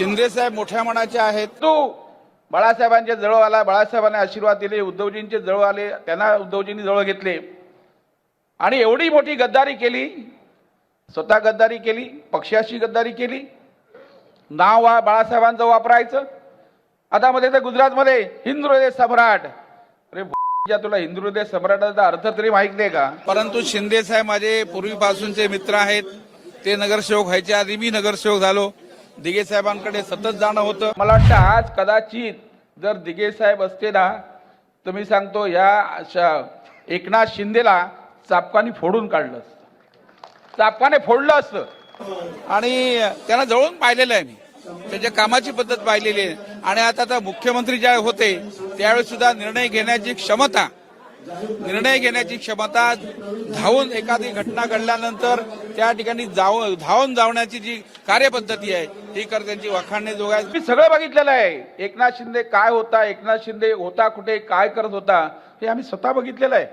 शिंदे साहेब मोठ्या मनाचे आहेत. तू बाळासाहेबांच्या जवळ आला बाळासाहेबांना आशीर्वाद दिले उद्धवजींचे जवळ आले त्यांना उद्धवजींनी जवळ घेतले. आणि एवढी मोठी गद्दारी केली स्वतः गद्दारी केली पक्षाशी गद्दारी केली. नाव वा बाळासाहेबांचं वापरायचं. आता मध्ये तर गुजरातमध्ये हिंदू हृदय सम्राट. अरे तुला हिंदू हृदय सम्राटाचा अर्थ तरी माहीत नाही का? परंतु शिंदे साहेब माझे पूर्वीपासूनचे मित्र आहेत. ते नगरसेवक व्हायच्या आधी मी नगरसेवक झालो. दिघे साहेबांकडे सतत जाणं होतं. मला वाटतं आज कदाचित जर दिघे साहेब असते ना तर मी सांगतो या अशा एकनाथ शिंदेला चापकाने फोडून काढलं असतं. चापकाने फोडलं असतं. आणि त्यांना जवळून पाहिलेलं आहे मी. त्याच्या कामाची पद्धत पाहिलेली आहे. आणि आता तर मुख्यमंत्री ज्या होते त्यावेळेस सुद्धा निर्णय घेण्याची क्षमता निर्णय घेण्याची क्षमता धावून एखादी घटना घडल्यानंतर त्या ठिकाणी जाव धावून जावण्याची जी कार्यपद्धती आहे ती कर त्यांची वाखाणणे जोगाय मी सगळं बघितलेलं आहे. एकनाथ शिंदे काय होता एकनाथ शिंदे होता कुठे काय करत होता हे आम्ही स्वतः बघितलेलं आहे.